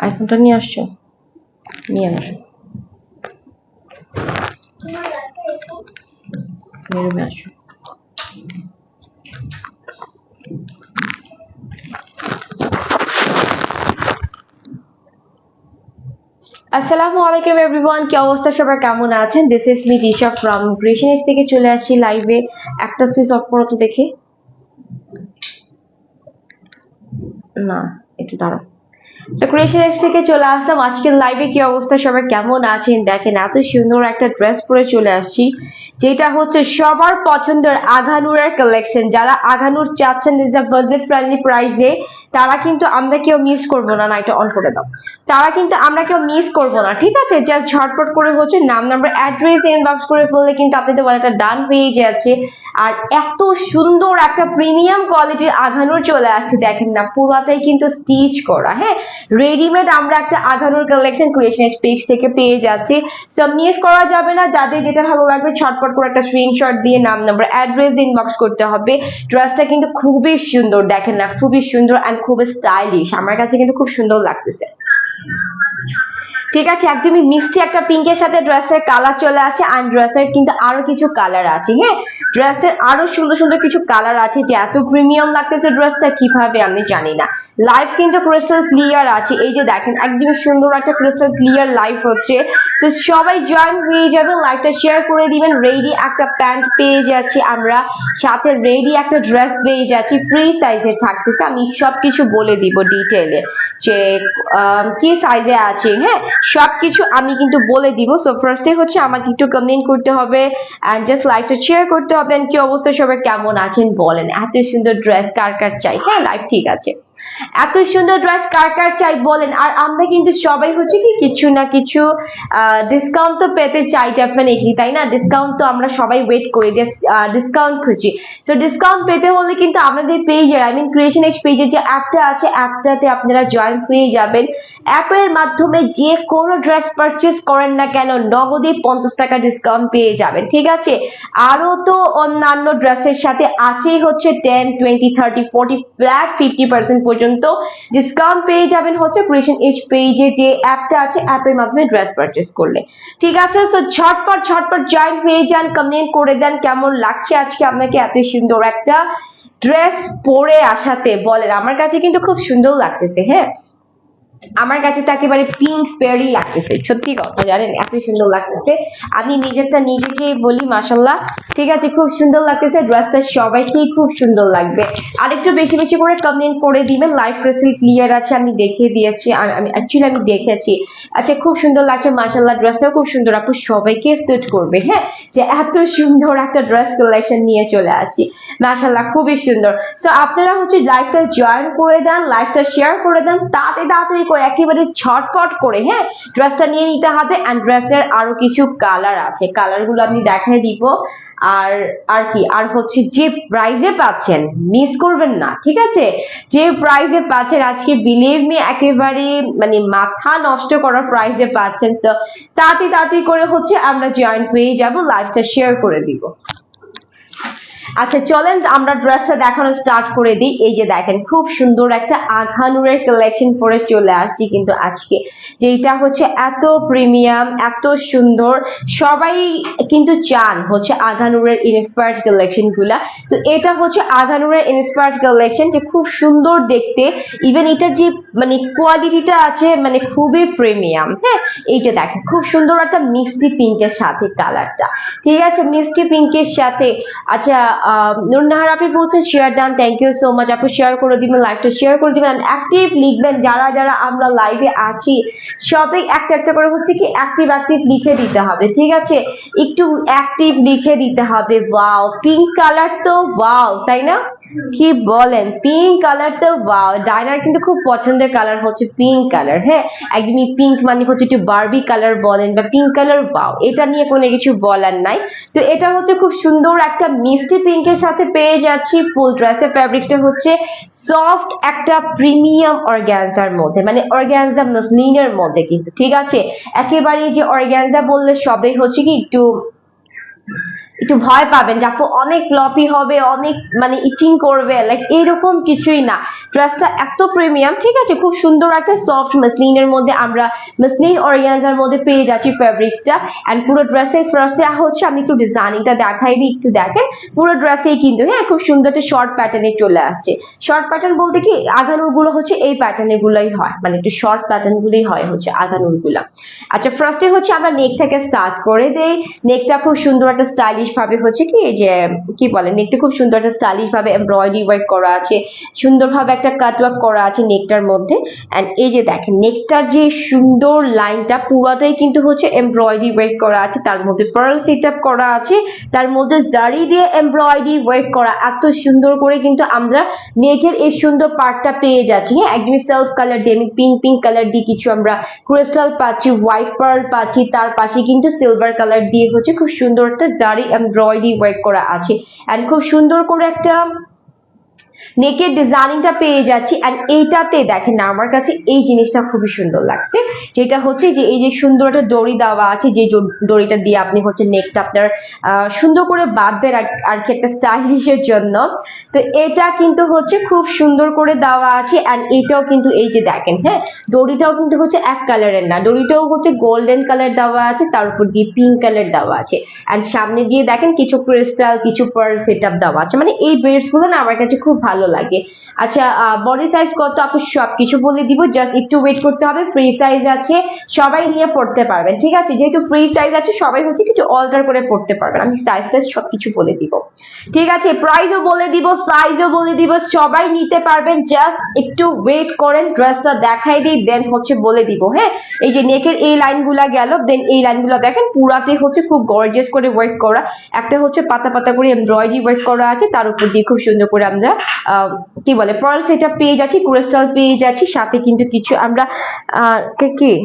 আইফোনটা নিয়ে আসছো নিয়ে আসো বেরোবে আসো আসসালামু আলাইকুম এভরিওয়ান কি অবস্থা? সবার কেমন আছেন? This is me Disha from গ্রেশনিস থেকে চলে আসছি লাইভে একটা সুইচ অফ করো তো দেখি। না, একটু দাঁড়াও। থেকে চলে আসলাম। আজকের লাইভে কি অবস্থা? সবাই কেমন আছেন? দেখেন, এত সুন্দর একটা ড্রেস পরে চলে আসছি, যেটা হচ্ছে সবার পছন্দের আঘানুরের কালেকশন যারা আঘানুর চাচ্ছেন বাজেট ফ্রেন্ডলি প্রাইসে তারা কিন্তু আমরা কেউ মিস করব না। এটা অন করে দাও। তারা কিন্তু আমরা কেউ মিস করব না, ঠিক আছে? জাস্ট ঝটপট করে হচ্ছে নাম নাম্বার অ্যাড্রেস ইনবক্স করে ফেললে কিন্তু আপনাদের ওয়ালেটটা ডান হয়ে যাচ্ছে আর এত সুন্দর একটা প্রিমিয়াম কোয়ালিটির আঘানুর চলে আসছে, দেখেন না, পুরাটাই কিন্তু স্টিচ করা হ্যাঁ? রেডিমেড আমরা একটা আঘানুর কালেকশন ক্রিয়েশন পেজ থেকে পেয়ে যাচ্ছি। সো মিস করা যাবে না, যাদের যেটা ভালো লাগবে ছটপট করে একটা স্ক্রিনশট দিয়ে নাম নাম্বার অ্যাড্রেস ইনবক্স করতে হবে। ড্রেসটা কিন্তু খুবই সুন্দর, দেখেন না, খুবই সুন্দর অ্যান্ড খুবই স্টাইলিশ আমার কাছে কিন্তু খুব সুন্দর লাগতেছে। ঠিক আছে, একদমই মিষ্টি একটা পিঙ্কের সাথে ড্রেসের কালার চলে আসছে আর ড্রেসের কিন্তু আরও কিছু কালার আছে হ্যাঁ? ড্রেসের আরও সুন্দর সুন্দর কিছু কালার আছে যে এত প্রিমিয়াম লাগতেছে ড্রেসটা কীভাবে আমি জানি না। লাইফ কিন্তু ক্রিস্টাল ক্লিয়ার আছে, এই যে দেখেন, একদমই সুন্দর একটা ক্রিস্টাল ক্লিয়ার লাইভ হচ্ছে। তো সবাই জয়েন হয়ে যাবেন লাইভটা শেয়ার করে দিবেন রেডি একটা প্যান্ট পেয়ে যাচ্ছি আমরা, সাথে রেডি একটা ড্রেস পেয়ে যাচ্ছি ফ্রি সাইজের থাকতেছে, আমি সবকিছু বলে দিব ডিটেলে যে কি সাইজে আছে হ্যাঁ? সবকিছু আমি কিন্তু বলে দিব। সো ফার্স্টে হচ্ছে আমাকে একটু কমেন্ট করতে হবে অ্যান্ড জাস্ট লাইকটা শেয়ার করতে হবে কি অবস্থা, সবাই কেমন আছেন বলেন। এত সুন্দর ড্রেস কার কার চাই হ্যাঁ লাইফ ঠিক আছে। এত সুন্দর ড্রেস কার কার চাই বলেন? আর আমরা কিন্তু সবাই হচ্ছে কি কিছু না কিছু ডিসকাউন্ট তো পেতে চাই ডেফিনেটলি তাই না? ডিসকাউন্ট তো আমরা সবাই ওয়েট করি ডিসকাউন্ট খুঁজি। সো ডিসকাউন্ট পেতে হলে কিন্তু আমাদের পেজের আই মিন ক্রিয়েশন এক্স পেজের যে অ্যাপটা আছে অ্যাপটাতে আপনারা জয়েন হয়ে যাবেন। অ্যাপের মাধ্যমে যে কোনো ড্রেস পারচেস করেন না কেন, নগদে পঞ্চাশ টাকা ডিসকাউন্ট পেয়ে যাবেন, ঠিক আছে? আরও তো অন্যান্য ড্রেসের সাথে আছেই হচ্ছে ten twenty thirty forty flat fifty percent পর্যন্ত ডিসকাউন্ট পেয়ে যাবেন হচ্ছে ক্রিয়েশন এজ পেজে যে অ্যাপটা আছে অ্যাপের মাধ্যমে ড্রেস পারচেস করলে। ঠিক আছে? সো ঝটপট ঝটপট জয়েন হয়ে যান কমেন্ট করে দেন কেমন লাগছে আজকে আপনাকে এত সুন্দর একটা ড্রেস পরে আসাতে বলেন। আমার কাছে কিন্তু খুব সুন্দর লাগতেছে হ্যাঁ? আমার কাছে তো একেবারে পিঙ্ক পেয়ারই লাগতেছে। সত্যি কথা, জানেন, এত সুন্দর লাগতেছে। আমি নিজেরটা নিজেকেই বলি মাসাল্লাহ ঠিক আছে, খুব সুন্দর লাগতেছে ড্রেসটা সবাইকেই খুব সুন্দর লাগবে। আরেকটু বেশি বেশি করে কমেন্ট করে দিবেন লাইফ রেসিল ক্লিয়ার আছে, আমি দেখে দিয়েছি, আর আমি অ্যাকচুয়ালি আমি দেখেছি। আচ্ছা খুব সুন্দর লাগছে মাসাল্লাহ ড্রেসটাও খুব সুন্দর। আপু সবাইকে স্যুট করবে হ্যাঁ? যে এত সুন্দর একটা ড্রেস কালেকশন নিয়ে চলে আসি। মাসাল্লাহ খুবই সুন্দর। সো আপনারা হচ্ছে লাইভটা জয়েন করে দেন লাইভটা শেয়ার করে দেন, তাড়াতাড়ি তাড়াতাড়ি করে, একেবারে ছটফট করে হ্যাঁ? ড্রেসটা নিয়ে নিতে হবে অ্যান্ড ড্রেসের আরও কিছু কালার আছে। কালারগুলো আমি দেখাই দিব। আর আর কি, আর হচ্ছে যে প্রাইজে পাচ্ছেন মিস করবেন না, ঠিক আছে? যে প্রাইজে পাচ্ছেন, আজকে বিলিভ মি একেবারে মানে মাথা নষ্ট করার প্রাইজে পাচ্ছেন তো তাড়াতাড়ি তাড়াতাড়ি করে হচ্ছে আমরা জয়েন্ট হয়ে যাব লাইভটা শেয়ার করে দিব। আচ্ছা চলেন আমরা ড্রেসটা দেখানো স্টার্ট করে দিই। এই যে দেখেন, খুব সুন্দর একটা আঘানুরের কালেকশন পরে চলে আসছি কিন্তু আজকে। যেটা হচ্ছে এত প্রিমিয়াম এত সুন্দর। সবাই কিন্তু চান হচ্ছে আঘানুরের ইন্সপায়ার্ড কালেকশনগুলা। তো এটা হচ্ছে আঘানুরের ইন্সপায়ার্ড কালেকশন যে খুব সুন্দর দেখতে। ইভেন এটার যে মানে কোয়ালিটিটা আছে মানে খুবই প্রিমিয়াম হ্যাঁ? এই যে দেখেন, খুব সুন্দর একটা মিষ্টি পিঙ্কের সাথে কালারটা ঠিক আছে, মিষ্টি পিঙ্কের সাথে। আচ্ছা নুরনাহার আপনি বলছেন share done thank you so much আপনি শেয়ার করে দিবেন লাইভটা শেয়ার করে দিবেন অ্যাক্টিভ লিখবেন, যারা যারা আমরা লাইভে আছি, সবাই একটা একটা করে হচ্ছে কি অ্যাক্টিভ অ্যাক্টিভ লিখে দিতে হবে, ঠিক আছে? একটু অ্যাক্টিভ লিখে দিতে হবে ওয়াও পিঙ্ক কালার তো ওয়াও তাই না? কি বলেন পিঙ্ক কালার তো ডায়নার কিন্তু খুব পছন্দের কালার হচ্ছে পিঙ্ক কালার হ্যাঁ? একদমই পিঙ্ক মানে হচ্ছে একটু বারবি কালার বলেন বা পিঙ্ক কালার ওয়াও এটা নিয়ে কোনো কিছু বলার নাই। তো এটা হচ্ছে খুব সুন্দর একটা মিষ্টি পিঙ্কের সাথে পেয়ে যাচ্ছি। ফুল ড্রেসের ফ্যাব্রিকটা হচ্ছে সফট একটা প্রিমিয়াম অর্গ্যানজার মধ্যে মানে অর্গ্যানজা মসলিনের মধ্যে কিন্তু, ঠিক আছে? একেবারে যে অর্গ্যানজা বললে সবাই হচ্ছে কি একটু একটু ভয় পাবেন যে, আপু, অনেক ফ্লপি হবে, অনেক মানে ইচিং করবে। লাইক এরকম কিছুই না। ড্রেসটা এত প্রিমিয়াম ঠিক আছে, খুব সুন্দর একটা সফট মাসলিনের মধ্যে আমরা মাসলিন অরিয়ানজার মধ্যে পেয়ে যাচ্ছি ফ্যাব্রিক্সটা এন্ড পুরো ড্রেসের ফার্স্টে হচ্ছে আমি একটু ডিজাইনিংটা দেখাই দিই, একটু দেখেন। পুরো ড্রেসেই কিন্তু হ্যাঁ খুব সুন্দর একটা শর্ট প্যাটার্নে চলে আসছে। শর্ট প্যাটার্ন বলতে কি আগানুরগুলো হচ্ছে এই প্যাটার্নের গুলোই হয়। মানে একটু শর্ট প্যাটার্ন গুলোই হয় হচ্ছে আগানুরগুলা আচ্ছা ফার্স্টে হচ্ছে আমরা নেক থেকে স্টার্ট করে দেই। নেকটা খুব সুন্দর একটা স্টাইলিশ ভাবে হচ্ছে কি যে, কি বলে নেকটা খুব সুন্দর, একটা স্টাইলিশ ভাবে এমব্রয়ডারি ওয়ার্ক করা আছে, সুন্দরভাবে একটা কাট ওয়ার্ক করা আছে নেকটার মধ্যে। এন্ড এই যে দেখেন নেকটার যে সুন্দর লাইনটা পুরোটাই কিন্তু হচ্ছে এমব্রয়ডারি ওয়ার্ক করা আছে। তার মধ্যে পার্ল সেট আপ করা আছে, তার মধ্যে জারি দিয়ে এমব্রয়ডারি ওয়ার্ক করা। এত সুন্দর করে কিন্তু আমরা নেকের এই সুন্দর পার্টটা পেয়ে যাচ্ছি। হ্যাঁ একদমই সেলফ কালার দিয়ে পিঙ্ক পিঙ্ক কালার দিয়ে কিছু আমরা ক্রিস্টাল পাচ্ছি হোয়াইট পার্ল পাচ্ছি, তার পাশে কিন্তু সিলভার কালার দিয়ে হচ্ছে খুব সুন্দর একটা জারি এমব্রয়ডারি ওয়ার্ক করা আছে। এন্ড খুব সুন্দর করে একটা নেকের ডিজাইনিংটা পেয়ে যাচ্ছি এন্ড এইটাতে দেখেন না, আমার কাছে এই জিনিসটা খুবই সুন্দর লাগছে। যেটা হচ্ছে যে এই যে সুন্দর একটা দড়ি দেওয়া আছে, যে দড়িটা দিয়ে আপনি হচ্ছে নেকটা আপনার সুন্দর করে বাঁধবেন আর আর কি একটা স্টাইলিশের জন্য। তো এটা কিন্তু হচ্ছে খুব সুন্দর করে দেওয়া আছে এন্ড এটাও কিন্তু এই যে দেখেন হ্যাঁ? দড়িটাও কিন্তু হচ্ছে এক কালারের না, দড়িটাও হচ্ছে গোল্ডেন কালার দেওয়া আছে, তার উপর দিয়ে পিঙ্ক কালার দেওয়া আছে। এন্ড সামনে দিয়ে দেখেন কিছু ক্রিস্টাল কিছু পার্ল সেট আপ দেওয়া আছে। মানে এই বেডসগুলো না আমার কাছে খুব ভালো লাগে। আচ্ছা বডি সাইজ কত? আপু সবকিছু বলে দিব জাস্ট একটু ওয়েট করতে হবে। ফ্রি সাইজ আছে, সবাই নিয়ে পড়তে পারবেন, ঠিক আছে? যেহেতু ফ্রি সাইজ আছে, সবাই হচ্ছে কিছু অল্টার করে পড়তে পারবেন। আমি সাইজ টাইজ সবকিছু বলে দিব। ঠিক আছে প্রাইসও বলে দিব সাইজও বলে দিব, সবাই নিতে পারবেন। জাস্ট একটু ওয়েট করেন ড্রেসটা দেখাই দিই দেন হচ্ছে বলে দিব হ্যাঁ? এই যে নেকের এই লাইনগুলা গেল দেন এই লাইনগুলো দেখেন, পুরাতে হচ্ছে খুব গর্জিয়াস করে ওয়ার্ক করা। একটা হচ্ছে পাতা পাতা করে এমব্রয়ডারি ওয়ার্ক করা আছে, তার উপর দিয়ে খুব সুন্দর করে আমরা কি বলে পার্ল সেটা পেয়ে যাচ্ছি ক্রিস্টাল পেয়ে যাচ্ছি, সাথে কিন্তু কিছু আমরা কে-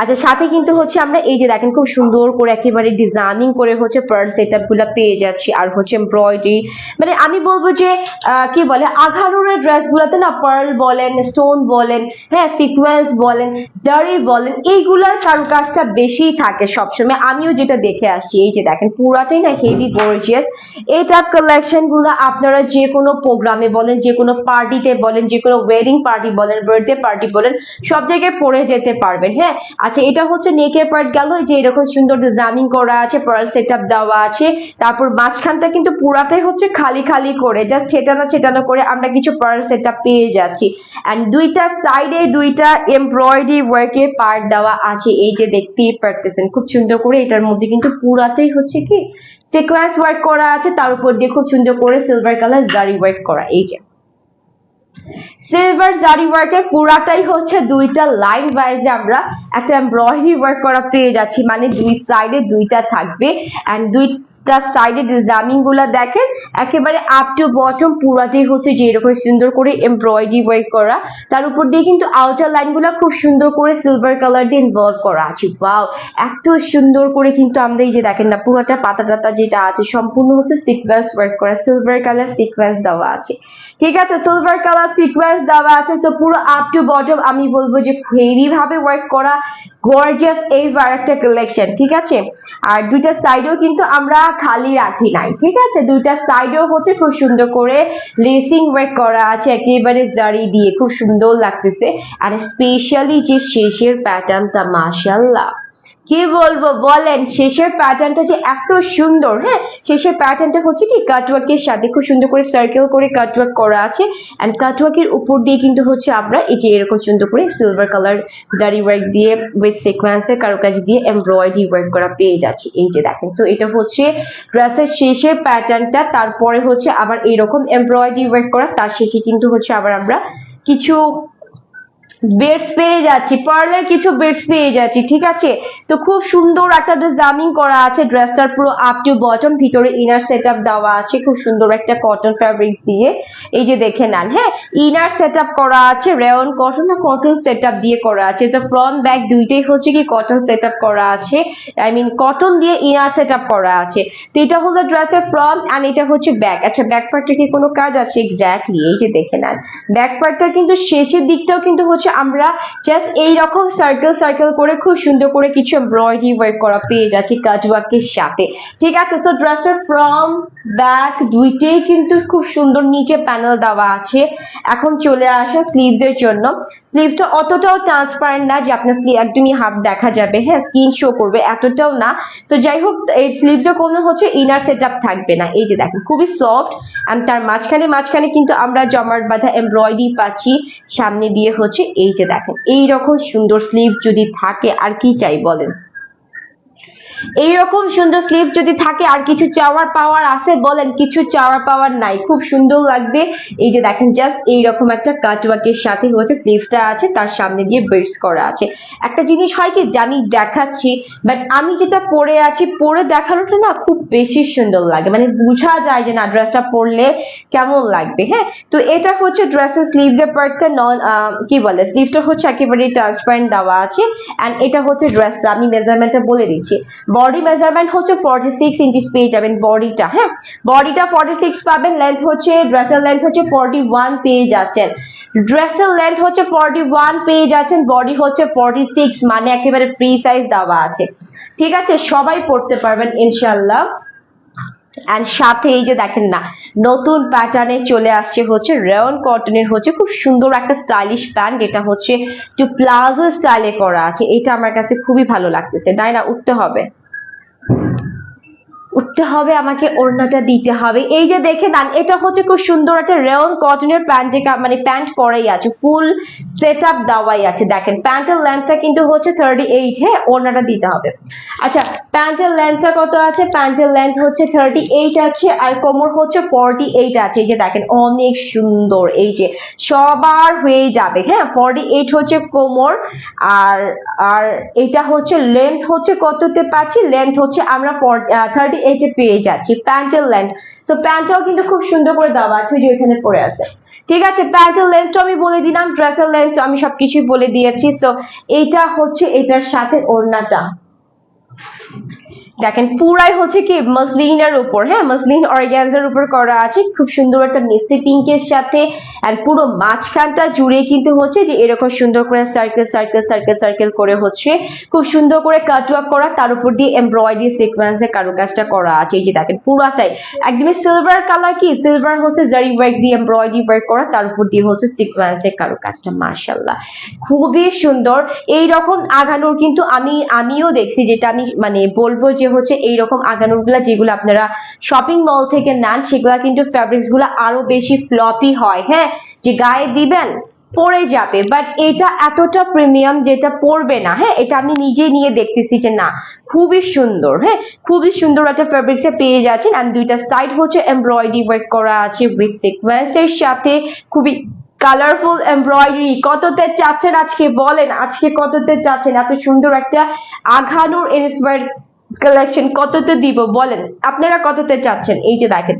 আচ্ছা সাথে কিন্তু হচ্ছে আমরা, এই যে দেখেন খুব সুন্দর করে একেবারে ডিজাইনিং করে হচ্ছে পার্ল সেটআপগুলো পেয়ে যাচ্ছি, আর হচ্ছে এমব্রয়ডারি মানে আমি বলব যে কি বলে আঘানুরের ড্রেস গুলোতে না পার্ল বলেন স্টোন বলেন হ্যাঁ সিকোয়েন্স বলেন জারি বলেন, এইগুলার কারুকাজটা বেশি থাকে সবসময়। আমিও যেটা দেখে আসছি, এই যে দেখেন, পুরাটাই না হেভি গর্জিয়াস এই টাইপ কালেকশনগুলো আপনারা যে কোনো প্রোগ্রামে বলেন যে কোনো পার্টিতে বলেন যে কোনো ওয়েডিং পার্টি বলেন বার্থডে পার্টি বলেন, সব জায়গায় পরে যেতে পারবেন হ্যাঁ? আচ্ছা এটা হচ্ছে নেকের পার্ট গেল যে এরকম সুন্দর ডিজাইনিং করা আছে পার্ল সেটআপ দেওয়া আছে, তারপর মাঝখানটা কিন্তু পুরাটাই হচ্ছে খালি খালি করে জাস্ট ছেটানো ছেটানো করে আমরা কিছু পার্ল সেটআপ পেয়ে যাচ্ছি। এন্ড দুইটা সাইডে দুইটা এমব্রয়ডারি ওয়ার্কের পার্ট দেওয়া আছে, এই যে দেখতেই পারতেছেন, খুব সুন্দর করে এটার মধ্যে কিন্তু পুরাটাই হচ্ছে কি সিকোয়েন্স ওয়ার্ক করা আছে তার উপর দিয়ে খুব সুন্দর করে সিলভার কালার জারি ওয়ার্ক করা এই যে। সিলভার জারি ওয়ার্কের পুরাটাই হচ্ছে দুইটা লাইন ওয়াইজে আমরা একটা এমব্রয়ডারি ওয়ার্ক করা পেয়ে যাচ্ছি। মানে দুই সাইডে দুইটা থাকবে এন্ড দুইটা সাইডে ডিজাইনিংগুলা দেখেন, একেবারে আপ টু বটম পুরাটাই হচ্ছে যে সুন্দর করে এমব্রয়ডারি ওয়ার্ক করা। তার উপর দিয়ে কিন্তু আউটার লাইনগুলা খুব সুন্দর করে সিলভার কালার দিয়ে ইনভলভ করা আছে। ওয়াও এত সুন্দর করে কিন্তু আমরা এই যে দেখেন না, পুরোটা পাতা টাতা যেটা আছে, সম্পূর্ণ হচ্ছে সিকোয়েন্স ওয়ার্ক করা সিলভার কালার সিকোয়েন্স দেওয়া আছে। ঠিক আছে সিলভার কালার সিকোয়েন্স দেওয়া আছে সো পুরো আপ টু বটম আমি বলব যে হেভি ভাবে ওয়ার্ক করা গর্জিয়াস এইবার একটা কালেকশন ঠিক আছে? আর দুইটা সাইডেও কিন্তু আমরা খালি রাখি নাই, ঠিক আছে? দুইটা সাইডেও হচ্ছে খুব সুন্দর করে লেসিং ওয়ার্ক করা আছে, একেবারে জারি দিয়ে, খুব সুন্দর লাগতেছে। আর স্পেশালি যে শেষের প্যাটার্নটা মাশাল্লাহ কি বলব বলেন? শেষের প্যাটার্নটা যে এত সুন্দর হ্যাঁ? শেষের প্যাটার্নটা হচ্ছে কি কাটওয়ার্কের সাথে খুব সুন্দর করে সার্কেল করে কাটওয়ার্ক করা আছে এন্ড কাটওয়ার্কের উপর দিয়ে কিন্তু হচ্ছে আমরা এই যে এরকম সুন্দর করে সিলভার কালার জারি ওয়ার্ক দিয়ে উইথ সিকোয়েন্সের কারুকাজ দিয়ে এমব্রয়ডারি ওয়ার্ক করা পেয়ে যাচ্ছি। এই যে দেখেন তো এটা হচ্ছে ড্রেসের শেষের প্যাটার্নটা তারপরে হচ্ছে আবার এরকম এমব্রয়ডারি ওয়ার্ক করা, তার শেষে কিন্তু হচ্ছে আবার আমরা কিছু বেডস পেয়ে যাচ্ছি পার্লের কিছু বেডস পেয়ে যাচ্ছি, ঠিক আছে? তো খুব সুন্দর একটা ডিজাইনিং করা আছে ড্রেসটার পুরো আপ টু বটম ভিতরে ইনার সেট দেওয়া আছে, খুব সুন্দর একটা কটন ফ্যাব্রিক্স দিয়ে। এই যে দেখে নেন হ্যাঁ? ইনার সেট করা আছে রেয়ন কটন না কটন সেট দিয়ে করা আছে? যে ফ্রন্ট ব্যাক দুইটাই হচ্ছে কি কটন সেট করা আছে। আই মিন কটন দিয়ে ইনার সেট করা আছে। তো এটা হলো ড্রেসের ফ্রন্ট অ্যান্ড এটা হচ্ছে ব্যাক আচ্ছা ব্যাক পার্টটা কি কোনো কাজ আছে? এক্স্যাক্টলি এই যে দেখে নেন। ব্যাক পার্টটা কিন্তু শেষের দিকটাও কিন্তু হচ্ছে আমরা জাস্ট এই রকম সার্কেল সার্কেল করে খুব সুন্দর করে কিছু এমব্রয়ডারি ওয়ার্ক করা পেয়ে যাচ্ছি কাট ওয়ার্কের সাথে। ঠিক আছে? সো ড্রেসের ফ্রম ব্যাক দুইটাই কিন্তু খুব সুন্দর নিচে প্যানেল দেওয়া আছে। এখন চলে আসা স্লিভস এর জন্য। স্লিভসটা অতটাও ট্রান্সপারেন্ট না যে আপনার স্লিভ একদমই হাত দেখা যাবে। হ্যাঁ স্কিন শো করবে, এতটাও না। সো যাই হোক, এই স্লিভসের কোনো হচ্ছে ইনার সেট থাকবে না। এই যে দেখেন, খুবই সফট অ্যান্ড তার মাঝখানে মাঝখানে কিন্তু আমরা জমাট বাঁধা এমব্রয়ডারি পাচ্ছি। সামনে দিয়ে হচ্ছে এই যে দেখেন এই রকম সুন্দর স্লিভস যদি থাকে আর কি চাই বলেন? এইরকম সুন্দর স্লিভ যদি থাকে আর কিছু চাওয়ার পাওয়ার আছে, বলেন কিছু চাওয়ার পাওয়ার নাই, খুব সুন্দর লাগবে। এই যে দেখেন জাস্ট এইরকম একটা কাটওয়ার্কের সাথে হচ্ছে স্লিভসটা আছে, তার সামনে দিয়ে বেডস করা আছে। একটা জিনিস হয় কি, যে আমি দেখাচ্ছি বাট আমি যেটা পরে আছি, পরে দেখানোটা না খুব বেশি সুন্দর লাগে। মানে বোঝা যায় যে না ড্রেসটা পরলে কেমন লাগবে হ্যাঁ? তো এটা হচ্ছে ড্রেসের স্লিভস এর পার্টটা নন কি বলে স্লিভসটা হচ্ছে একেবারে ট্রান্সপারেন্ট দেওয়া আছে অ্যান্ড এটা হচ্ছে ড্রেসটা আমি মেজারমেন্টটা বলে দিচ্ছি। বডি মেজারমেন্ট হচ্ছে ফর্টি সিক্স ইঞ্চিস পেয়ে যাবেন বডিটা হ্যাঁ? বডিটা ফর্টি সিক্স পাবেন লেন্থ হচ্ছে ড্রেসের লেন্থ হচ্ছে ফর্টি ওয়ান পেয়ে যাচ্ছেন। ড্রেসের লেন্থ হচ্ছে ফর্টি ওয়ান পেয়ে যাচ্ছেন বডি হচ্ছে ফর্টি সিক্স মানে একেবারে ফ্রি সাইজ দেওয়া আছে। ঠিক আছে? সবাই পড়তে পারবেন ইনশাল্লাহ অ্যান্ড সাথে এই যে দেখেন না, নতুন প্যাটার্নে চলে আসছে হচ্ছে রেয়ন কটনের হচ্ছে খুব সুন্দর একটা স্টাইলিশ প্যান্ট যেটা হচ্ছে একটু প্লাজো স্টাইলে করা আছে। এটা আমার কাছে খুবই ভালো লাগতেছে। তাই না উঠতে হবে। উঠতে হবে, আমাকে ওড়নাটা দিতে হবে। এই যে দেখে নেন এটা হচ্ছে খুব সুন্দর একটা রেয়ন কটনের প্যান্ট মানে প্যান্ট করাই আছে, ফুল সেট আপ দেওয়াই আছে। দেখেন, প্যান্টের লেন্থটা কিন্তু হচ্ছে থার্টি এইট হ্যাঁ ওড়নাটা দিতে হবে। আচ্ছা প্যান্টের লেন্থটা কত আছে? প্যান্টের লেন্থ হচ্ছে থার্টি এইট আছে, আর কোমর হচ্ছে ফর্টি এইট আছে। এই যে দেখেন, অনেক সুন্দর। এই যে সবার হয়ে যাবে হ্যাঁ ফর্টি এইট হচ্ছে কোমর, আর আর এটা হচ্ছে লেন্থ হচ্ছে কততে পাচ্ছি? লেন্থ হচ্ছে আমরা থার্টি এইটে পেয়ে যাচ্ছি। প্যান্টের লেন্থ তো প্যান্টটাও কিন্তু খুব সুন্দর করে দেওয়া আছে যে এখানে পড়ে আছে। ঠিক আছে প্যান্টের লেন্থ আমি বলে দিলাম ড্রেসের লেন্থ আমি সবকিছু বলে দিয়েছি। সো এইটা হচ্ছে এটার সাথে ওড়নাটা। দেখেন, পুরাই হচ্ছে কি মসলিনের উপর হ্যাঁ? মসলিন অর্গ্যানজার উপর করা আছে, খুব সুন্দর একটা মিষ্টি পিঙ্কের সাথে আর পুরো মাঝখানটা জুড়ে কিন্তু হচ্ছে যে এরকম সুন্দর করে সার্কেল সার্কেল সার্কেল সার্কেল করে হচ্ছে, খুব সুন্দর করে কাটওয়ার্ক করা, তার উপর দিয়ে এমব্রয়ডারি সিকোয়েন্সের কারুকাজটা করা আছে। এই যে দেখেন, পুরাটাই। একদমই সিলভার কালার কি? সিলভার হচ্ছে জারি ওয়ার্ক দিয়ে এমব্রয়ডারি ওয়ার্ক করা, তার উপর দিয়ে হচ্ছে সিকোয়েন্সের কারুকাজটা মার্শাল্লাহ খুবই সুন্দর। এই রকম আগানোর কিন্তু আমি, আমিও দেখছি যেটা আমি মানে বলব যে হচ্ছে এইরকম আগানোরগুলা যেগুলো আপনারা শপিং মল থেকে নেন, সেগুলা কিন্তু ফ্যাব্রিক্সগুলা আরও বেশি ফ্লপি হয়। হ্যাঁ যে গায়ে দিবেন, পরে যাবে। বাট এটা এতটা প্রিমিয়াম যেটা পড়বে না। হ্যাঁ এটা আমি নিজেই নিয়ে দেখতেছি যে না, খুবই সুন্দর। হ্যাঁ খুবই সুন্দর একটা ফ্যাব্রিক্স পেয়ে যাচ্ছেন। আর দুইটা সাইড হচ্ছে এমব্রয়ডারি ওয়ার্ক করা আছে উইথ সিকোয়েন্সের সাথে। খুবই কালারফুল এমব্রয়ডারি কততে চাচ্ছেন আজকে বলেন? আজকে কততে চাচ্ছেন? এত সুন্দর একটা আঘানুর ইন্সপায়ার কালেকশন কততে দিব? বলেন। আপনারা কততে চাচ্ছেন? এই যে দেখেন।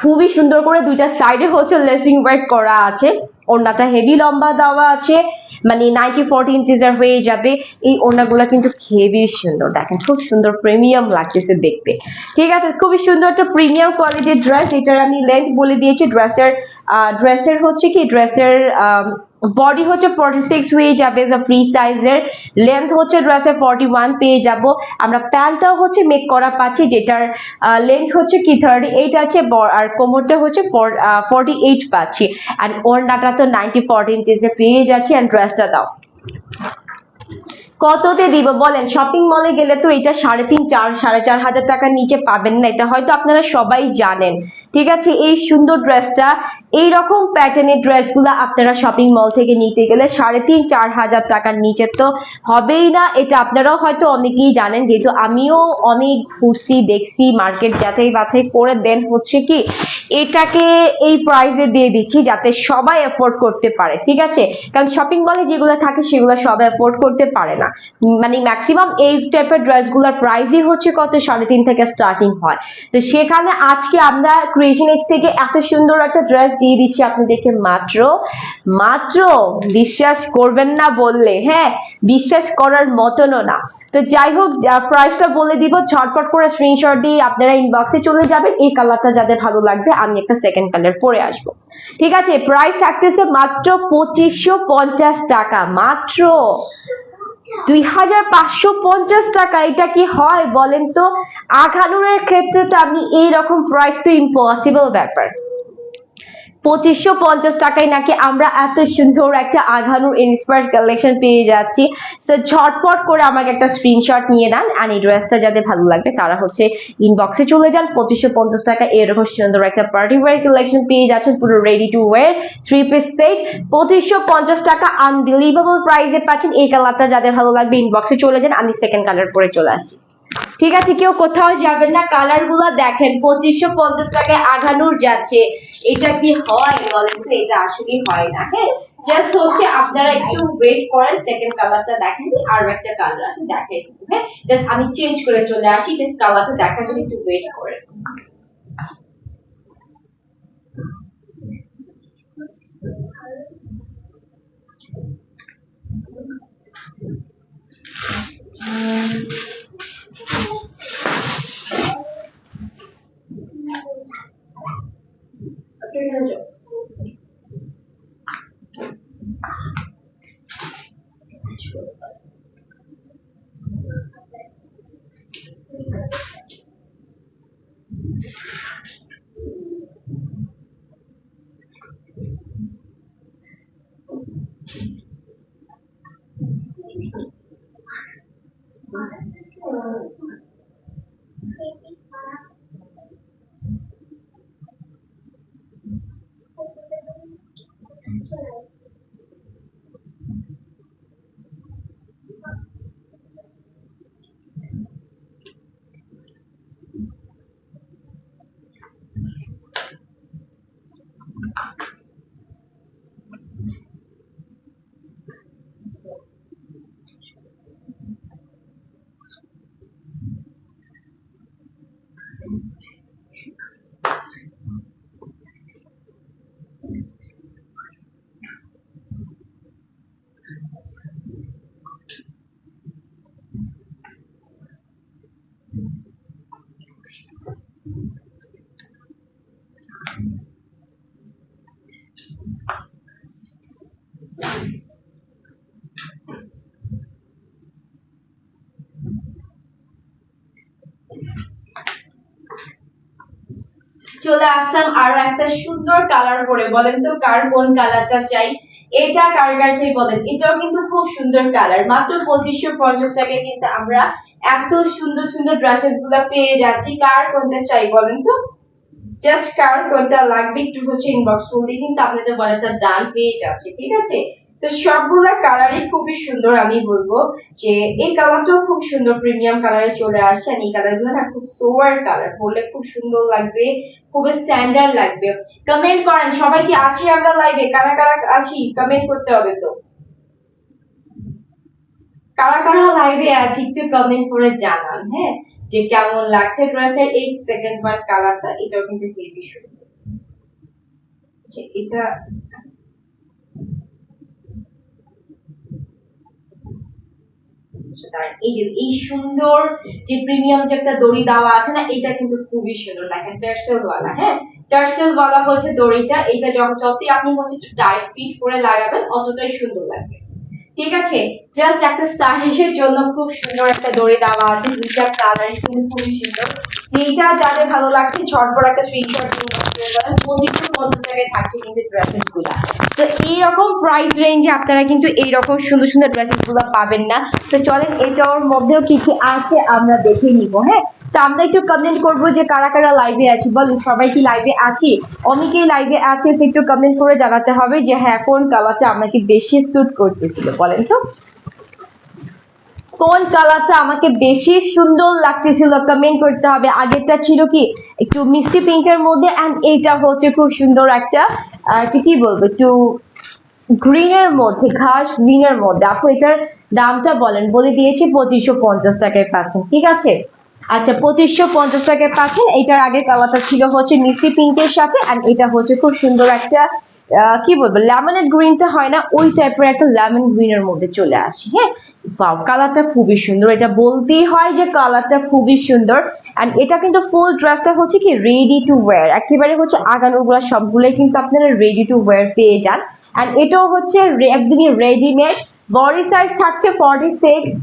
খুবই সুন্দর করে দুইটা সাইডে হচ্ছে লেসিং ওয়ার্ক করা আছে। ওড়নাটা হেভি লম্বা দেওয়া আছে। মানে নাইনটি ফোরটি ইঞ্চিসের হয়ে যাবে। এই ওড়নাগুলো কিন্তু হেভি সুন্দর। দেখেন, খুব সুন্দর প্রিমিয়াম লাগতেছে দেখতে। ঠিক আছে, খুবই সুন্দর একটা প্রিমিয়াম কোয়ালিটির ড্রেস এটার আমি লেন্থ বলে দিয়েছি। ড্রেসের ড্রেসের হচ্ছে কি? ড্রেসের বডি হচ্ছে ফর্টি সিক্স হয়ে যাবে ফ্রি সাইজের লেন্থ হচ্ছে ড্রেসের ফর্টি ওয়ান পেয়ে যাব। আমরা প্যান্টটাও হচ্ছে মেক করা পাচ্ছি, যেটার লেন্থ হচ্ছে কি থার্টি এইট আছে আর কোমরটা হচ্ছে ফর্টি এইট পাচ্ছি। আর ওড়নাটা তো নাইনটি ফোর ইঞ্চিসে পেয়ে যাচ্ছি এন্ড ড্রেসটা দাও। কততে দিব? বলেন শপিং মলে গেলে তো এটা সাড়ে তিন, চার, সাড়ে চার হাজার টাকার নিচে পাবেন না, এটা হয়তো আপনারা সবাই জানেন। ঠিক আছে? এই সুন্দর ড্রেসটা এই রকম প্যাটার্নের ড্রেসগুলো আপনারা শপিং মল থেকে নিতে গেলে সাড়ে তিন, চার হাজার টাকার নিচে তো হবেই না, এটা আপনারাও হয়তো অনেকেই জানেন, যেহেতু আমিও অনেক ঘুরছি, দেখছি মার্কেট যাচাই বাছাই করে দেন, হচ্ছে কি, এটাকে এই প্রাইসে দিয়ে দিচ্ছি যাতে সবাই এফোর্ড করতে পারে, ঠিক আছে? কারণ শপিং মলে যেগুলো থাকে, সেগুলো সবাই এফোর্ড করতে পারে না। মানে ম্যাক্সিমাম এই টাইপের ড্রেসগুলোর প্রাইসই হচ্ছে কত? সাড়ে তিন থেকে স্টার্টিং হয়। তো সেখানে আজকে আমরা ক্রিয়েশন এক্স থেকে এত সুন্দর একটা ড্রেস দিয়ে দিচ্ছি আপনাদেরকে মাত্র। মাত্র বিশ্বাস করবেন না বললে হ্যাঁ? বিশ্বাস করার মতনও না। তো যাই হোক প্রাইসটা বলে দিব, ঝটপট করে স্ক্রিনশট দিয়ে আপনারা ইনবক্সে চলে যাবেন। এই কালারটা যাদের ভালো লাগবে, আমি একটা সেকেন্ড কালার পরে আসব। ঠিক আছে প্রাইস থাকতেছে মাত্র পঁচিশশো পঞ্চাশ টাকা, মাত্র। দুই হাজার পাঁচশো পঞ্চাশ টাকা, এটা কি হয় বলেন তো? আঘানুরের ক্ষেত্রে তো আমি এইরকম প্রাইস তো ইম্পসিবল ব্যাপার। পঁচিশশো পঞ্চাশ টাকায় নাকি আমরা এত সুন্দর একটা আঘানুর ইন্সপায়ার্ড কালেকশন পেয়ে যাচ্ছি। সো ঝটপট করে আমাকে একটা স্ক্রিনশট নিয়ে নেন আর এই ড্রেসটা যাদের ভালো লাগবে, তারা হচ্ছে ইনবক্সে চলে যান, পঁচিশশো পঞ্চাশ টাকা এরকম সুন্দর একটা পার্টি ওয়ার কালেকশন পেয়ে যাচ্ছেন, পুরো ready to wear three piece set পঁচিশশো পঞ্চাশ টাকা আনবিলিভেবল প্রাইসে পাচ্ছেন। এই কালারটা যাদের ভালো লাগবে ইনবক্সে চলে যান, আমি সেকেন্ড কালার পরে চলে আসি। ঠিক আছে, কেউ কোথাও যাবেন না কালারগুলো দেখেন, পঁচিশশো পঞ্চাশ টাকায় আঘানুর যাচ্ছে। এটা কি হয় বলেন তো? এটা আসলে হয় না হ্যাঁ? জাস্ট হচ্ছে আপনারা একটু ওয়েট করেন সেকেন্ড কালারটা দেখেন আর একটা কালার আছে, দেখেন হ্যাঁ? জাস্ট আমি চেঞ্জ করে চলে আসি জাস্ট কালারটা দেখার জন্য একটু ওয়েট করেন। afternoon চলে আসলাম আরও একটা সুন্দর কালার পরে। বলেন তো কার কোন কালারটা চাই? এটা কার কার চাই বলেন? এটাও কিন্তু খুব সুন্দর কালার মাত্র পঁচিশশো পঞ্চাশ টাকায় কিন্তু আমরা এত সুন্দর সুন্দর ড্রেসেসগুলো পেয়ে যাচ্ছি। কার কোনটা চাই বলেন তো? জাস্ট কার কোনটা লাগবে একটু হচ্ছে ইনবক্স করলে কিন্তু আপনাদের বলাটা ডান পেয়ে যাচ্ছে, ঠিক আছে? তো সবগুলা কালারই খুবই সুন্দর আমি বলব যে এই কালারটাও খুব সুন্দর প্রিমিয়াম কালারে চলে আসছে আর এই কালারগুলো না খুব সোয়ার কালার পরলে খুব সুন্দর লাগবে খুব স্ট্যান্ডার্ড লাগবে। কমেন্ট করেন, সবাই কি আছি আমরা লাইভে কারা কারা আছি? কমেন্ট করতে হবে তো। কারা কারা লাইভে আছি একটু কমেন্ট করে জানান হ্যাঁ? যে কেমন লাগছে ড্রেসের এই সেকেন্ড ওয়ান কালারটা এটাও কিন্তু হেভি সুন্দর এটা এই সুন্দর যে প্রিমিয়াম যে একটা দড়ি দেওয়া আছে না, এটা কিন্তু খুবই সুন্দর। হ্যাঁ? ওয়ালা দড়িটা, এটা যখন যতই আপনি হচ্ছে একটু টাইট ফিট করে লাগাবেন, অতটাই সুন্দর লাগবে। ঠিক আছে? জাস্ট একটা স্টাইলিশের জন্য খুব সুন্দর একটা দড়ি দেওয়া আছে, দুইটা কালারই কিন্তু খুবই সুন্দর। যেটা যাদের ভালো লাগছে ঝটপট একটা স্ক্রিনশট থাকছে কিন্তু ড্রেসেস তো এইরকম প্রাইস রেঞ্জে আপনারা কিন্তু এইরকম সুন্দর সুন্দর ড্রেসেস পাবেন না। তো চলেন, এটার মধ্যেও কি কি আছে আমরা দেখে নিব হ্যাঁ? তো আমরা একটু কমেন্ট করব যে কারা কারা লাইভে আছি বলুন সবাই কি লাইভে আছি? অনেকেই লাইভে আছে একটু কমেন্ট করে জানাতে হবে যে হ্যাঁ কোন কালারটা আমাকে বেশি স্যুট করতেছিল, বলেন তো? কোন কালারটা আমাকে বেশি সুন্দর লাগতেছিল কমেন্ট করতে হবে? আগেরটা ছিল কি, একটু মিষ্টি পিঙ্কের মধ্যে এন্ড এইটা হচ্ছে খুব সুন্দর একটা কি বলব, একটু গ্রিনের মধ্যে, ঘাস গ্রিনের মধ্যে। আপু, এটার দামটা বলেন, বলে দিয়েছি পঁচিশশো পঞ্চাশ টাকায় পাচ্ছেন, ঠিক আছে? আচ্ছা পঁচিশশো পঞ্চাশ টাকায় পাচ্ছেন এটার আগের কালারটা ছিল হচ্ছে মিষ্টি পিঙ্কের সাথে আর এটা হচ্ছে খুব সুন্দর একটা কি বলব লেমনের গ্রিনটা হয় না, ওই টাইপের একটা লেমন গ্রিনের মধ্যে চলে আসি হ্যাঁ? বাও কালারটা খুবই সুন্দর। এটা বলতেই হয় যে কালারটা খুবই সুন্দর অ্যান্ড এটা কিন্তু ফুল ড্রেসটা হচ্ছে কি রেডি টু ওয়্যার একেবারে হচ্ছে আগানোগুলো সবগুলোই কিন্তু আপনারা রেডি টু ওয়্যার পেয়ে যান। এন্ড এটাও হচ্ছে একদমই রেডিমেড বডি সাইজ থাকছে ফর্টি সিক্স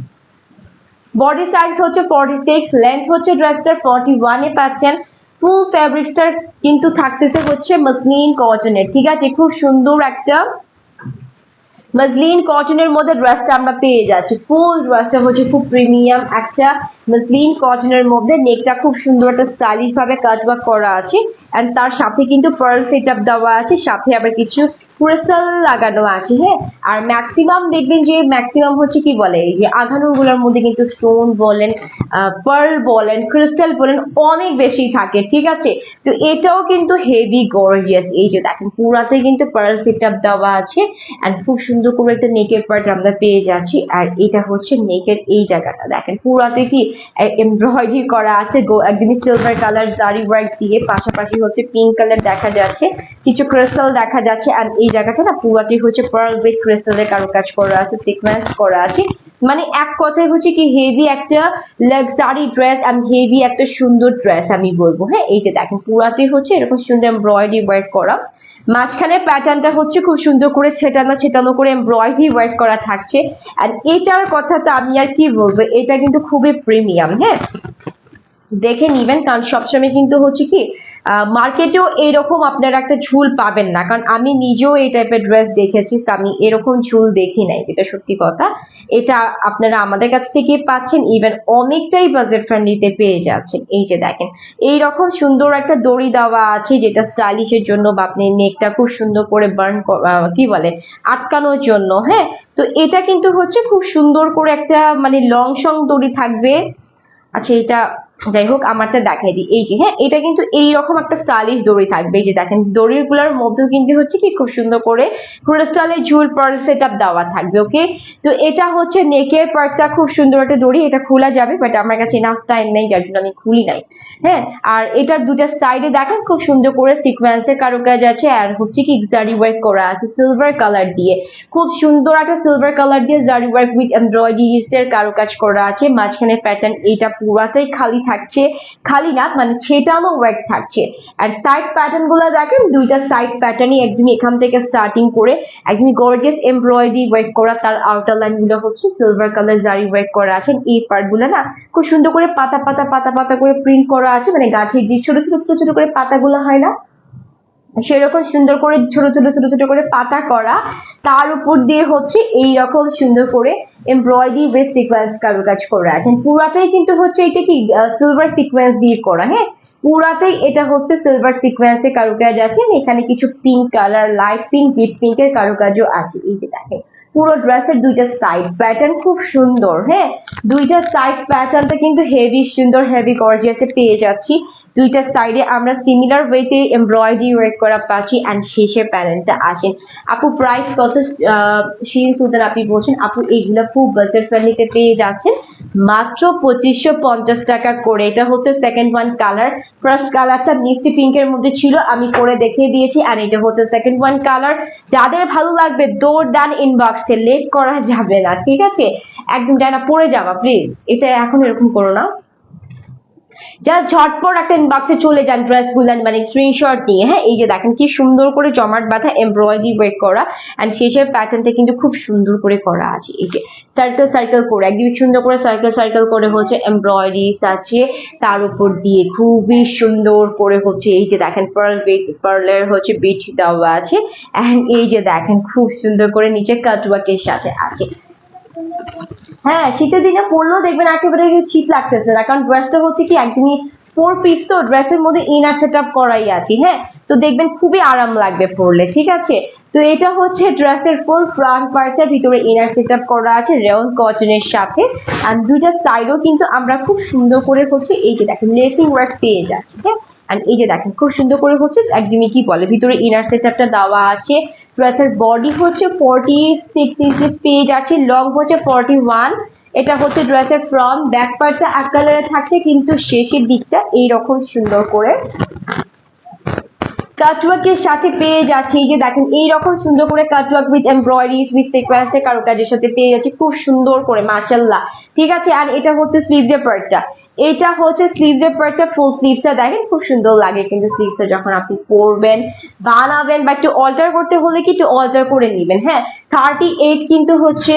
বডি সাইজ হচ্ছে ফর্টি সিক্স লেন্থ হচ্ছে ড্রেসটার ফর্টি ওয়ানে পাচ্ছেন। ফুল ফ্যাব্রিক্সটার কিন্তু থাকতেছে হচ্ছে মসলিন কটনের ঠিক আছে? খুব সুন্দর একটা মসলিন কটনের মধ্যে ড্রেসটা আমরা পেয়ে যাচ্ছি। ফুল ড্রেসটা হচ্ছে খুব প্রিমিয়াম একটা মসলিন কটনের মধ্যে। নেকটা খুব সুন্দর একটা স্টাইলিশ ভাবে কাট ওয়ার্ক করা আছে। এন্ড তার সাথে কিন্তু পার্ল সেট আপ দেওয়া আছে। সাথে আবার কিছু ক্রিস্টাল লাগানো আছে হ্যাঁ? আর ম্যাক্সিমাম দেখবেন যে ম্যাক্সিমাম হচ্ছে কি বলে? এই যে আঘানোরগুলোর মধ্যে কিন্তু স্টোন বলেন পার্ল বলেন ক্রিস্টাল বলেন অনেক বেশি থাকে, ঠিক আছে? তো এটাও কিন্তু হেভি গর্জিয়াস এই যে দেখেন, পুরাতে কিন্তু পার্ল সেট আপ দেওয়া আছে এন্ড খুব সুন্দর করে একটা নেকের পার্ট আমরা পেয়ে যাচ্ছি। আর এটা হচ্ছে নেকের এই জায়গাটা। দেখেন, পুরাতে কি এমব্রয়ডারি করা আছে একদমই সিলভার কালার দাড়ি ওয়ার্ক দিয়ে। পাশাপাশি হচ্ছে পিঙ্ক কালার দেখা যাচ্ছে, কিছু ক্রিস্টাল দেখা যাচ্ছে আর এই জায়গাটা না, পুরাটি হচ্ছে পার্ল উইথ ক্রিস্টালের কারুকাজ করা আছে সিকোয়েন্স করা আছে। মানে এক কথায় হচ্ছে কি হেভি একটা লাক্সারি ড্রেস এন্ড হেভি একটা সুন্দর ড্রেস আমি বলব। হ্যাঁ এই যে দেখেন পুরাতে হচ্ছে এরকম সুন্দর এমব্রয়ডারি ওয়ার্ক করা। মাঝখানে প্যাটার্নটা হচ্ছে খুব সুন্দর করে ছেটানো ছেটানো করে এমব্রয়ডারি ওয়ার্ক করা থাকছে। আর এটার কথা তো আমি আর কি বলব, এটা কিন্তু খুবই প্রিমিয়াম হ্যাঁ। দেখে নিবেন, কারণ সবসময় কিন্তু হচ্ছে কি মার্কেটেও এইরকম আপনারা একটা ঝুল পাবেন না। কারণ আমি নিজেও এই টাইপের ড্রেস দেখেছি আমি এরকম ঝুল দেখি নাই, যেটা সত্যি কথা। এটা আপনারা আমাদের কাছ থেকে পাচ্ছেন ইভেন অনেকটাই বাজেট ফ্রেন্ডলিতে পেয়ে যাচ্ছেন। এই যে দেখেন, এই রকম সুন্দর একটা দড়ি দেওয়া আছে, যেটা স্টাইলিশের জন্য বা আপনি নেকটা খুব সুন্দর করে বার্ন কি বলে, আটকানোর জন্য হ্যাঁ? তো এটা কিন্তু হচ্ছে খুব সুন্দর করে একটা মানে লং সং দড়ি থাকবে। আচ্ছা এটা যাই হোক, আমারটা দেখাই দিই। এই যে হ্যাঁ এটা কিন্তু এইরকম একটা স্টাইলিশ দড়ি থাকবে। এই যে দেখেন দড়িরগুলোর মধ্যেও কিন্তু হচ্ছে কি, খুব সুন্দর করে ক্রিস্টালের ঝুল পার্ল সেট আপ দেওয়া থাকবে ওকে তো এটা হচ্ছে নেকের পার্টটা খুব সুন্দর একটা দড়ি। এটা খোলা যাবে বাট আমার কাছে এনাফ টাইম নেই, যার জন্য আমি খুলি নাই। হ্যাঁ আর এটার দুটা সাইডে দেখেন, খুব সুন্দর করে সিকোয়েন্সের কারুকাজ আছে, আর হচ্ছে কি জারি ওয়ার্ক করা আছে সিলভার কালার দিয়ে। খুব সুন্দর একটা সিলভার কালার দিয়ে জারি ওয়ার্ক উইথ এমব্রয়ডারিজ এর কারুকাজ করা আছে। মাঝখানে প্যাটার্ন এটা পুরাটাই খালি থাকছে, খালি না মানে ছেটানো ওয়ার্ক থাকছে। আর সাইড প্যাটার্নগুলো দেখেন, দুইটা সাইড প্যাটার্নই একদমই এখান থেকে স্টার্টিং করে একদমই গর্জিয়াস এমব্রয়ডারি ওয়ার্ক করা, তার আউটার লাইনগুলো হচ্ছে সিলভার কালার জারি ওয়ার্ক করা আছে। এই পার্টগুলো না, খুব সুন্দর করে পাতা পাতা পাতা পাতা করে প্রিন্ট করা আছে। মানে গাছের যে ছোট ছোট ছোট ছোট করে পাতাগুলো হয় না সেরকম সুন্দর করে ছোট ছোট ছোট ছোট করে পাতা করা। তার উপর দিয়ে হচ্ছে এই রকম সুন্দর করে এমব্রয়ডারি বেস সিকোয়েন্স কারুকাজ করা আছেন পুরাটাই কিন্তু হচ্ছে এটা কি সিলভার সিকোয়েন্স দিয়ে করা হ্যাঁ? পুরাটাই এটা হচ্ছে সিলভার সিকোয়েন্স এর কারুকাজ আছে। এখানে কিছু pink colour light pink deep পিঙ্কের কারুকাজও আছে। এই যে দেখেন পুরো ড্রেসের দুইটা সাইড প্যাটার্ন খুব সুন্দর হ্যাঁ? দুইটা সাইড প্যাটার্নটা কিন্তু হেভি সুন্দর হেভি গর্জিয়াসে পেয়ে যাচ্ছি। দুইটা সাইডে আমরা সিমিলার ওয়েতে এমব্রয়ডারি ওয়ার্ক করা পাচ্ছি অ্যান্ড শেষের প্যানেলটা আসেন আপু প্রাইস কত? শিন সুলতান, আপনি বলছেন, আপু এইগুলা খুব বাজেট ফ্রেন্ডলিতে পেয়ে যাচ্ছেন মাত্র পঁচিশশো পঞ্চাশ টাকা করে। এটা হচ্ছে সেকেন্ড ওয়ান কালার ফার্স্ট কালারটা মিষ্টি পিঙ্কের মধ্যে ছিল, আমি করে দেখিয়ে দিয়েছি আর এটা হচ্ছে সেকেন্ড ওয়ান কালার যাদের ভালো লাগবে দৌড় ডান ইনবক্সে লেট করা যাবে না, ঠিক আছে? একদম যেন পড়ে যাবা প্লিজ এটা এখন এরকম করো না। যা ঝটপট একটা ইনবক্সে চলে যান ড্রেসগুলো মানে স্ক্রিনশট নিয়ে। হ্যাঁ এই যে দেখেন কি সুন্দর করে জমাট বাঁধা এমব্রয়ডারি ওয়ার্ক করা এন্ড শেষের প্যাটার্নটা কিন্তু খুব সুন্দর করে করা আছে। এই যে সার্কেল সার্কেল করে, একদম সুন্দর করে সার্কেল সার্কেল করে হচ্ছে এমব্রয়ডারিস আছে তার উপর দিয়ে খুবই সুন্দর করে হচ্ছে এই যে দেখেন পার্ল বিট পার্লের হচ্ছে বিট দেওয়া আছে এন্ড এই যে দেখেন খুব সুন্দর করে নিচে কাটওয়ার্কের সাথে আছে। হ্যাঁ শীতের দিনে পরলেও দেখবেন একেবারে শীত লাগতেছে না। কারণ ড্রেসটা হচ্ছে কি, একদমই ফোর পিস তো ড্রেসের মধ্যে ইনার সেট আপ করাই আছি হ্যাঁ? তো দেখবেন খুবই আরাম লাগবে পরলে, ঠিক আছে? তো এটা হচ্ছে ড্রেসের ফুল ফ্রন্ট পার্টটা ভিতরে ইনার সেট আপ করা আছে রেওন কটনের সাথে। আর দুইটা সাইডও কিন্তু আমরা খুব সুন্দর করে হচ্ছে এই যে দেখেন লেসিং ওয়ার্ক পেয়ে যাচ্ছি হ্যাঁ? এন্ড এই যে দেখেন, খুব সুন্দর করে হচ্ছে একদমই কি বলে, ভিতরে ইনার সেটআপটা দেওয়া আছে। ড্রেসের বডি হচ্ছে ফর্টি সিক্স ইঞ্চিস পেয়ে যাচ্ছে লং হচ্ছে ফর্টি ওয়ান এটা হচ্ছে ড্রেসের ফ্রন্ট ব্যাক পার্টটা এক কালারে থাকছে, কিন্তু শেষের দিকটা এইরকম সুন্দর করে। কাটওয়ার্কের সাথে পেয়ে যাচ্ছে, এই যে দেখেন, এইরকম সুন্দর করে কাটওয়ার্ক উইথ এমব্রয়ডারিজ উইথ সিকোয়েন্সের কারুকাজের সাথে পেয়ে যাচ্ছে, খুব সুন্দর করে মার্শাল্লাহ ঠিক আছে, আর এটা হচ্ছে স্লিভসের পার্টটা এটা হচ্ছে স্লিভসের পার্টটা ফুল স্লিভসটা দেখেন, খুব সুন্দর লাগে কিন্তু স্লিভসটা যখন আপনি পরবেন, বানাবেন বা একটু অল্টার করতে হলে কি একটু অল্টার করে নেবেন হ্যাঁ? থার্টি এইট কিন্তু হচ্ছে,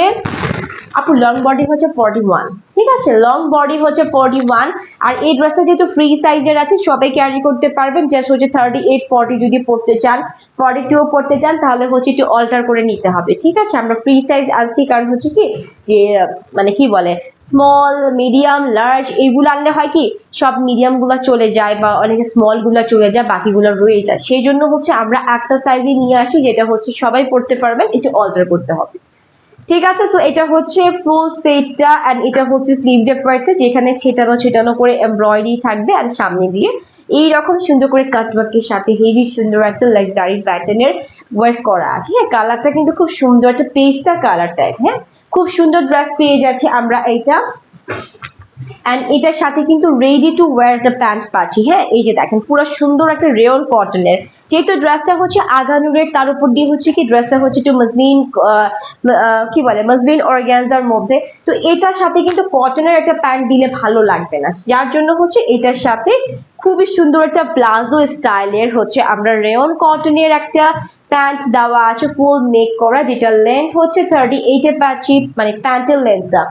আপু লং বডি হচ্ছে ফর্টি ওয়ান ঠিক আছে? লং বডি হচ্ছে ফর্টি ওয়ান আর এই ড্রেসটা যেহেতু ফ্রি সাইজের আছে, সবাই ক্যারি করতে পারবেন জাস্ট হচ্ছে থার্টি এইট ফর্টি যদি পড়তে চান ফর্টি টু পড়তে চান, তাহলে হচ্ছে একটু অল্টার করে নিতে হবে, ঠিক আছে? আমরা ফ্রি সাইজ আনছি, কারণ হচ্ছে কি, যে মানে কি বলে স্মল মিডিয়াম লার্জ এইগুলো আনলে হয় কি, সব মিডিয়ামগুলা চলে যায় বা অনেকে স্মলগুলা চলে যায়, বাকিগুলো রয়ে যায়। সেই জন্য হচ্ছে আমরা একটা সাইজই নিয়ে আসি, যেটা হচ্ছে সবাই পড়তে পারবেন, একটু অল্টার করতে হবে। ঠিক আছে? সো এটা হচ্ছে ফুল সেটটা এন্ড এটা হচ্ছে স্লিভস এর যেখানে ছেটানো ছেটানো করে এমব্রয়ডারি থাকবে, আর সামনে দিয়ে এই রকম সুন্দর করে কাটওয়ার্কের সাথে হেভি সুন্দর একটা লাক্সারি প্যাটার্নের ওয়ার্ক করা আছে। হ্যাঁ কালারটা কিন্তু খুব সুন্দর, একটা পেস্তা কালার টাইপ হ্যাঁ? খুব সুন্দর ড্রেস পেয়ে যাচ্ছে আমরা এইটা। অ্যান্ড এটার সাথে কিন্তু রেডি টু ওয়ার একটা প্যান্ট পাচ্ছি হ্যাঁ? এই যে দেখেন, পুরো সুন্দর একটা রেয়ন কটনের যেহেতু ড্রেসটা হচ্ছে আগানুরের তার উপর দিয়ে হচ্ছে কি ড্রেসটা হচ্ছে একটু মসলিন কি বলে মসলিন অর্গ্যানজার মধ্যে। তো এটার সাথে কিন্তু কটনের একটা প্যান্ট দিলে ভালো লাগবে না। যার জন্য হচ্ছে এটার সাথে খুবই সুন্দর একটা প্লাজো স্টাইলের হচ্ছে আমরা রেয়ন কটনের একটা প্যান্ট দেওয়া আছে ফুল মেক করা যেটা লেন্থ হচ্ছে থার্টি এইটে পাচ্ছি মানে প্যান্টের লেন্থটা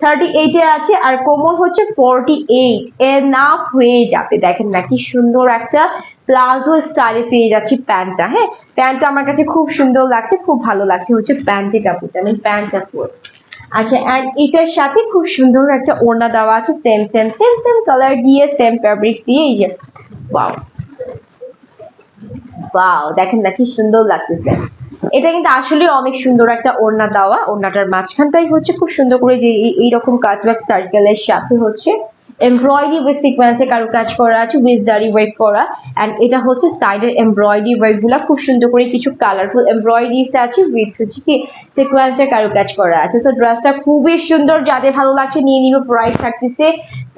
থার্টি এইটে আছে আর কোমর হচ্ছে ফর্টি এইট এর নাফ হয়ে যাবে। দেখেন না, কি সুন্দর একটা প্লাজো স্টাইলে পেয়ে যাচ্ছি প্যান্টটা হ্যাঁ? প্যান্টটা আমার কাছে খুব সুন্দর লাগছে, খুব ভালো লাগছে হচ্ছে প্যান্টের কাপড়টা, আমি প্যান্টটা পর আচ্ছা অ্যান্ড এটার সাথে খুব সুন্দর একটা ওড়না দেওয়া আছে same same same same colour দিয়ে সেম ফ্যাব্রিক্স দিয়ে, এই যে ওয়াও ওয়াও দেখেন না, কি সুন্দর লাগতেছে। এটা কিন্তু আসলে অনেক সুন্দর একটা ওড়না দেওয়া। ওড়নাটার মাঝখানটাই হচ্ছে খুব সুন্দর করে যে এইরকম কাটওয়ার্ক সার্কেলের সাথে হচ্ছে এমব্রয়ডারি উইথ সিকোয়েন্সে কারও কাজ করা আছে উইথ জারি ওয়ার্ক করা। এন্ড এটা হচ্ছে সাইডের এমব্রয়ডারি ওয়ার্কগুলা খুব সুন্দর করে কিছু কালারফুল এমব্রয়ডারিস আছে উইথ হচ্ছে কি সিকোয়েন্সের কারও কাজ করা আছে। তো ড্রেসটা খুবই সুন্দর, যাদের ভালো লাগছে নিয়ে নিল প্রাইস থাকতেছে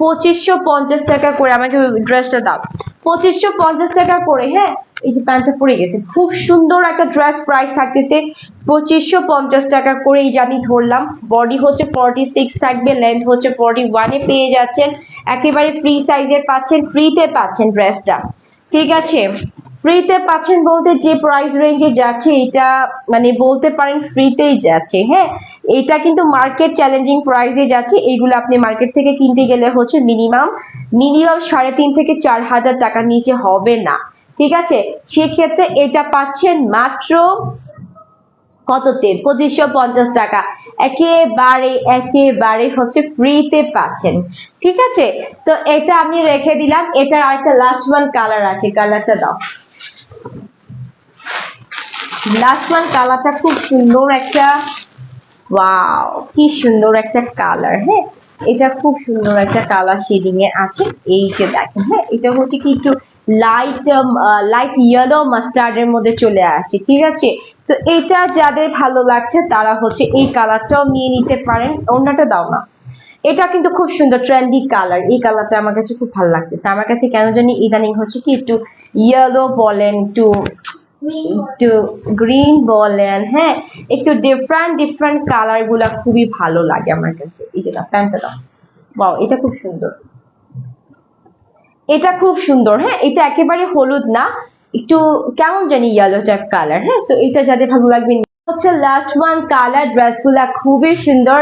পঁচিশশো পঞ্চাশ টাকা করে আমাকে ড্রেসটা দাও। পঁচিশশো পঞ্চাশ টাকা করে হ্যাঁ? এই যে প্যান্টটা পরে গেছে, খুব সুন্দর একটা ড্রেস প্রাইস থাকতেছে, পঁচিশশো পঞ্চাশ টাকা করে এই যে আমি ধরলাম। বডি হচ্ছে ফর্টি সিক্স থাকবে লেন্থ হচ্ছে ফর্টি ওয়ানে পেয়ে যাচ্ছেন। একেবারে ফ্রি সাইজের পাচ্ছেন ফ্রিতে পাচ্ছেন ড্রেসটা ঠিক আছে? ফ্রিতে পাচ্ছেন বলতে যে প্রাইস রেঞ্জে যাচ্ছে, এটা মানে বলতে পারেন ফ্রিতেই যাচ্ছে হ্যাঁ? এটা কিন্তু মার্কেট চ্যালেঞ্জিং প্রাইসে যাচ্ছে এইগুলো আপনি মার্কেট থেকে কিনতে গেলে হচ্ছে মিনিমাম মিনিমাম সাড়ে তিন থেকে চার হাজার টাকার নিচে হবে না। ঠিক আছে? সেক্ষেত্রে এটা পাচ্ছেন মাত্র কত কততে পঁচিশশো পঞ্চাশ টাকা। একেবারে একেবারে হচ্ছে ফ্রিতে পাচ্ছেন। ঠিক আছে? তো এটা আমি রেখে দিলাম। এটার আরেকটা লাস্ট ওয়ান কালার আছে কালারটা দাও। লাস্ট ওয়ান কালারটা খুব সুন্দর একটা ওয়াও কি সুন্দর একটা কালার হ্যাঁ? এটা খুব সুন্দর একটা কালার শেডিং এ আছে। এই যে দেখেন হ্যাঁ? এটা হচ্ছে কি একটু লাইট লাইট ইয়েলো মাস্টার্ডের মধ্যে চলে আসে, ঠিক আছে? তো এটা যাদের ভালো লাগছে, তারা হচ্ছে এই কালারটাও নিয়ে নিতে পারেন, অন্যটা দাও না। এটা কিন্তু খুব সুন্দর ট্রেন্ডি কালার এই কালারটা আমার কাছে খুব ভালো লাগতেছে। আমার কাছে কেন জানি ইদানিং হচ্ছে কি, একটু ইয়েলো বলেন, একটু একটু গ্রিন বলেন হ্যাঁ? একটু ডিফারেন্ট ডিফারেন্ট কালারগুলা খুবই ভালো লাগে আমার কাছে। এই যেটা প্যান্টটা দাও। বাও এটা খুব সুন্দর। এটা খুব সুন্দর হ্যাঁ? এটা একেবারে হলুদ না, একটু কেমন জানি ইয়েলো টাইপ কালার হ্যাঁ? সো এটা যাদের ভালো লাগবে, হচ্ছে লাস্ট ওয়ান কালার ড্রেসগুলা খুবই সুন্দর।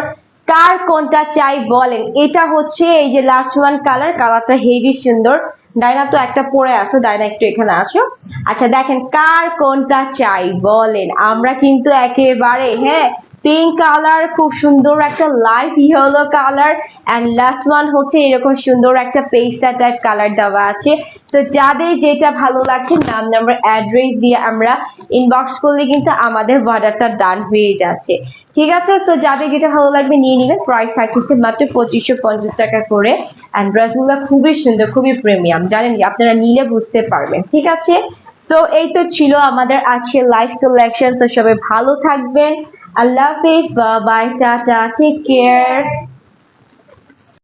কার কোনটা চাই বলেন? এটা হচ্ছে এই যে লাস্ট ওয়ান কালার কালারটা হেভি সুন্দর। ডাইনা তো একটা পরে আসো, ডাইনা একটু এখানে আসো। আচ্ছা দেখেন কার কোনটা চাই বলেন? আমরা কিন্তু একেবারে হ্যাঁ? পিঙ্ক কালার খুব সুন্দর একটা light yellow colour and last one হচ্ছে এরকম সুন্দর একটা পেস্টা টাইপ কালার দেওয়া আছে। তো যাদের যেটা ভালো লাগছে, নাম নাম্বার অ্যাড্রেস দিয়ে আমরা ইনবক্স করলে কিন্তু আমাদের অর্ডারটা ডান হয়ে যাচ্ছে। ঠিক আছে? সো যাদের যেটা ভালো লাগবে, নিয়ে নেবেন। প্রাইস থাকতেছে মাত্র পঁচিশশো পঞ্চাশ টাকা করে। অ্যান্ড ড্রেসগুলো খুবই সুন্দর, খুবই প্রিমিয়াম জানেন? আপনারা নিলে বুঝতে পারবেন। ঠিক আছে? সো এই তো ছিল আমাদের আজকের লাইফ কালেকশন তো সবাই ভালো থাকবেন। আল্লাহ হাফিজ বাই টাটা টেক কেয়ার